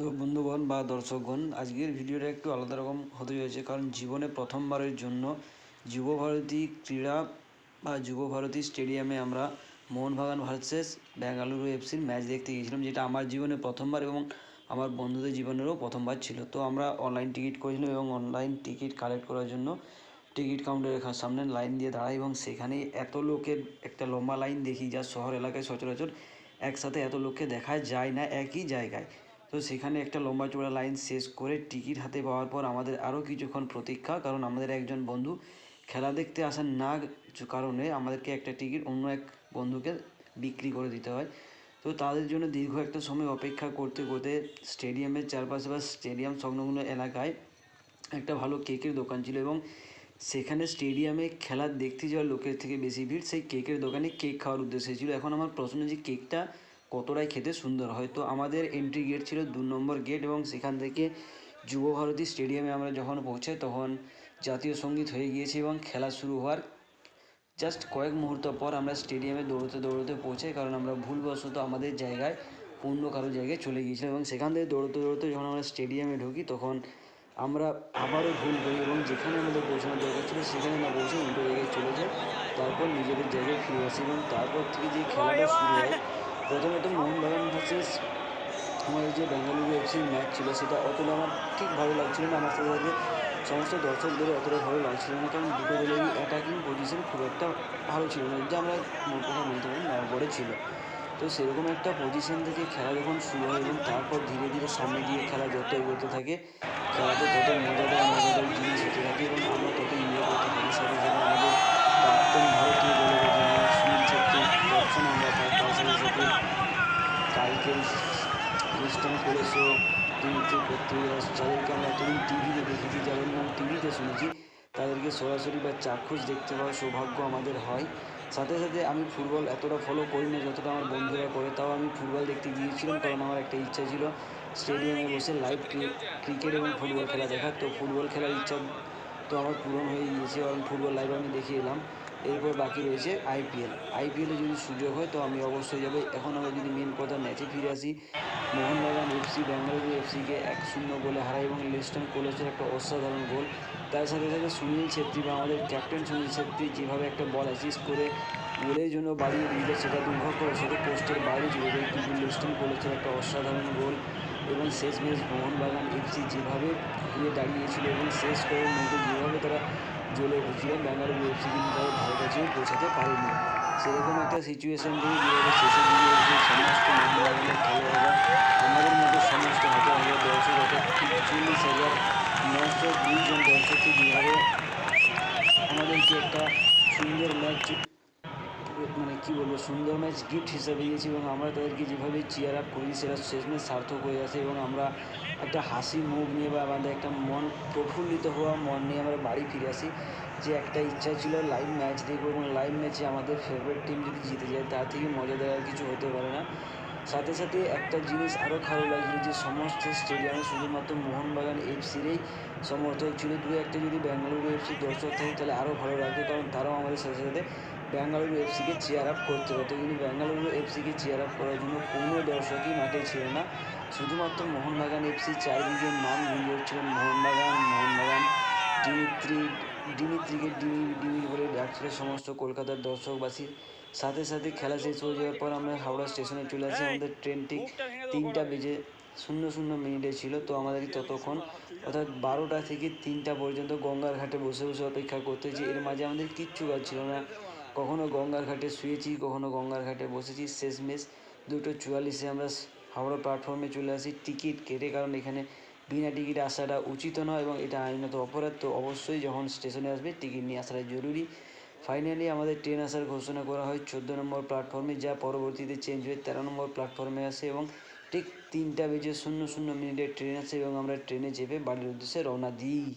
তো বন্ধুগণ বা দর্শকগণ, আজকের ভিডিওটা একটু আলাদা রকম হতে চলেছে। কারণ জীবনে প্রথমবারের জন্য যুবভারতী ক্রীড়া বা যুবভারতী স্টেডিয়ামে আমরা মোহনবাগান ভার্সেস বেঙ্গালুরু এফসির ম্যাচ দেখতে গিয়েছিলাম, যেটা আমার জীবনে প্রথমবার এবং আমার বন্ধুদের জীবনেরও প্রথমবার ছিল। তো আমরা অনলাইন টিকিট করেছিলাম এবং অনলাইন টিকিট কালেক্ট করার জন্য টিকিট কাউন্টারের সামনে লাইন দিয়ে দাঁড়াই এবং সেখানে এত লোকের একটা লম্বা লাইন দেখি যা শহর এলাকায় সচরাচর একসাথে এত লোককে দেখা যায় না, একই জায়গায়। তো সেখানে একটা লম্বা চড়া লাইন শেষ করে টিকিট হাতে পাওয়ার পর আমাদের আরও কিছুক্ষণ প্রতীক্ষা, কারণ আমাদের একজন বন্ধু খেলা দেখতে আসার না কারণে আমাদেরকে একটা টিকিট অন্য এক বন্ধুকে বিক্রি করে দিতে হয়। তো তাদের জন্য দীর্ঘ একটা সময় অপেক্ষা করতে করতে স্টেডিয়ামের চারপাশে বা স্টেডিয়াম সংলগ্ন এলাকায় একটা ভালো কেকের দোকান ছিল এবং সেখানে স্টেডিয়ামে খেলা দেখতে যাওয়ার লোকের থেকে বেশি ভিড়। সেই কেকের দোকানে কেক খাওয়ার উদ্দেশ্যে ছিল। এখন আমার প্রশ্ন যে কেকটা কতটাই খেতে সুন্দর। হয় তো আমাদের এন্ট্রি গেট ছিল দু নম্বর গেট এবং সেখান থেকে যুব ভারতী স্টেডিয়ামে আমরা যখন পৌঁছাই তখন জাতীয় সংগীত হয়ে গিয়েছে এবং খেলা শুরু হওয়ার জাস্ট কয়েক মুহূর্ত পর আমরা স্টেডিয়ামে দৌড়তে দৌড়তে পৌঁছাই কারণ আমরা ভুলবশত আমাদের জায়গায় অন্য কারও জায়গায় চলে গিয়েছিলাম এবং সেখান থেকে দৌড়তে দৌড়তে যখন আমরা স্টেডিয়ামে ঢুকি তখন আমরা আবারও ভুল করি এবং যেখানে আমাদের পৌঁছানোর দরকার ছিল সেখানে না পৌঁছে উল্টো জায়গায় চলে যাই, তারপর নিজেদের জায়গায় ফিরে আসি এবং তারপর থেকে যে খেলাটা শুরু হয় প্রথমত মোহনবাগান ভার্সেস আমাদের যে বেঙ্গালুরু এফসির ম্যাচ ছিল, সেটা অতটা আমার ঠিক ভালো লাগছিল না। আমার সাথে সাথে সমস্ত দর্শকদের অতটা ভালো লাগছিল না, কারণ দুটো দলেরই অ্যাটাকিং পজিশন খুব একটা ভালো ছিল না, যে আমরা কথা বলতে পারি নড়বড়ে ছিল। তো সেরকম একটা পজিশন থেকে খেলা যখন শুরু হয় এবং তারপর ধীরে ধীরে সামনে গিয়ে খেলা যত এগোতে থাকে, খেলাতে তত মজাদার মজাদার জিনিস হতে থাকে এবং আমরা তত ইয়ে করতে থাকি সাথে সাথে আমাদের প্রাক্তন ভারতীয় দলের অধিনায়ক সুনীল ছেত্রী দর্শন আমরা পাই তার সাথে সাথে কালকে পত্রিয়াস যাদেরকে আমরা এতদিন টিভিতে দেখেছি, যাদের নাম টিভিতে শুনেছি, তাদেরকে সরাসরি বা চাক্ষুষ দেখতে পাওয়ার সৌভাগ্য আমাদের হয়। সাথে সাথে আমি ফুটবল এতটা ফলো করি না যতটা আমার বন্ধুরা করে, তাও আমি ফুটবল দেখতে গিয়েছিলাম কারণ আমার একটা ইচ্ছা ছিল স্টেডিয়ামে বসে লাইভ ক্রিকেট এবং ফুটবল খেলা দেখার। তো ফুটবল খেলার ইচ্ছা তো আমার পূরণ হয়ে গিয়েছে, কারণ ফুটবল লাইভ আমি দেখে এলাম। এরপর বাকি রয়েছে আইপিএল আইপিএলে যদি সুযোগ হয়, তো আমি অবশ্যই যাব। এখন আমরা যদি মেন কথা ম্যাচে ফিরে আসি, মোহনবাগান এফসি বেঙ্গালুরু এফসিকে এক শূন্য গোলে হারায় এবং লিস্টন কোলেসের একটা অসাধারণ গোল। তার সাথে সাথে সুনীল ছেত্রী বা আমাদের ক্যাপ্টেন সুনীল ছেত্রী যেভাবে একটা বল অ্যাসিস্ট করে গোলের জন্য বাড়িয়ে দিল সেটা দুর্ভাগ্যবশত পোস্টের বাইরে চলে যায়। কিন্তু লিস্টন কোলেসের একটা অসাধারণ গোল। এবং শেষ ম্যাচ মোহনবাগান এফসি যেভাবে ঘুরে দাঁড়িয়েছিল এবং শেষ করার মধ্যে যেভাবে তারা জ্বলে উঠেছিলেন বেঙ্গালুরু এফসি কিন্তু তাদের ধারে কাছেও পৌঁছাতে পারেনি। সেরকম একটা সিচুয়েশান থেকে যেভাবে শেষের দিকে সমস্ত মোহনবাগানের খেলোয়াড়রা, আমাদের মতো সমস্ত হাজার হাজার দর্শক অর্থাৎ চল্লিশ হাজার নশো দুইজন দর্শককে যেভাবে আমাদেরকে একটা সুন্দর ম্যাচ মানে কী বলব। সুন্দর ম্যাচ গিফট হিসেবে দিয়েছি এবং আমরা তাদেরকে যেভাবে চেয়ার আপ করি, সেটা শেষমেশ সার্থক হয়ে আসে এবং আমরা একটা হাসি মুখ নিয়ে বা আমাদের একটা মন প্রফুল্লিত হওয়া মন নিয়ে আমরা বাড়ি ফিরে আসি। যে একটা ইচ্ছা ছিল লাইভ ম্যাচ দেখব এবং লাইভ ম্যাচে আমাদের ফেভারিট টিম যদি জিতে যায়, তার থেকে মজাদার দেওয়ার কিছু হতে পারে না। সাথে সাথে একটা জিনিস আরও খারাপ লাগছিল যে সমস্ত স্টেডিয়ামে শুধুমাত্র মোহনবাগান এফসিরই সমর্থক ছিল। দু একটা যদি বেঙ্গালুরু এফসির দর্শক থাকে, তাহলে আরও ভালো লাগতো, কারণ তারাও আমাদের সাথে সাথে বেঙ্গালুরু এফসিকে চেয়ার আপ করতে হতো। কিন্তু বেঙ্গালুরু এফসিকে চেয়ার আপ করার জন্য কোনো দর্শকই মাঠে ছিল না। শুধুমাত্র মোহনবাগান এফসি চারদিকের নাম গুঞ্জে হচ্ছিলেন মোহনবাগান মোহনবাগান ডিমিত্রি ডিমিত্রিকে ডিমি ডিমি বলে ডাকছিল সমস্ত কলকাতার দর্শকবাসী। সাথে সাথে খেলা শেষ হয়ে যাওয়ার পর আমরা হাওড়া স্টেশনে চলে আসি। আমাদের ট্রেনটি তিনটা বেজে শূন্য শূন্য মিনিটে ছিল। তো আমাদের ততক্ষণ অর্থাৎ বারোটা থেকে তিনটা পর্যন্ত গঙ্গার ঘাটে বসে বসে অপেক্ষা করতেছি এর মাঝে আমাদের কিচ্ছু কাজ ছিল না। কখনো গঙ্গার ঘাটে শুয়েছি, কখনো গঙ্গার ঘাটে বসেছি। শেষমেশ দুটো চুয়াল্লিশে আমরা হাওড়া প্ল্যাটফর্মে চলে আসি। টিকিট কেটে, কারণ এখানে বিনা টিকিটে আসাটা উচিত নয় এবং এটা আইনত অপরাধ। তো অবশ্যই যখন স্টেশনে আসবে, টিকিট নিয়ে আসাটা জরুরি। ফাইনালি আমাদের ট্রেন আসার ঘোষণা করা হয় চোদ্দ নম্বর প্ল্যাটফর্মে যা পরবর্তীতে চেঞ্জ হয়ে তেরো নম্বর প্ল্যাটফর্মে আসে এবং ঠিক তিনটা বেজে শূন্য শূন্য মিনিটে ট্রেন আসে এবং আমরা ট্রেনে চেপে বাড়ির উদ্দেশ্যে রওনা দিই।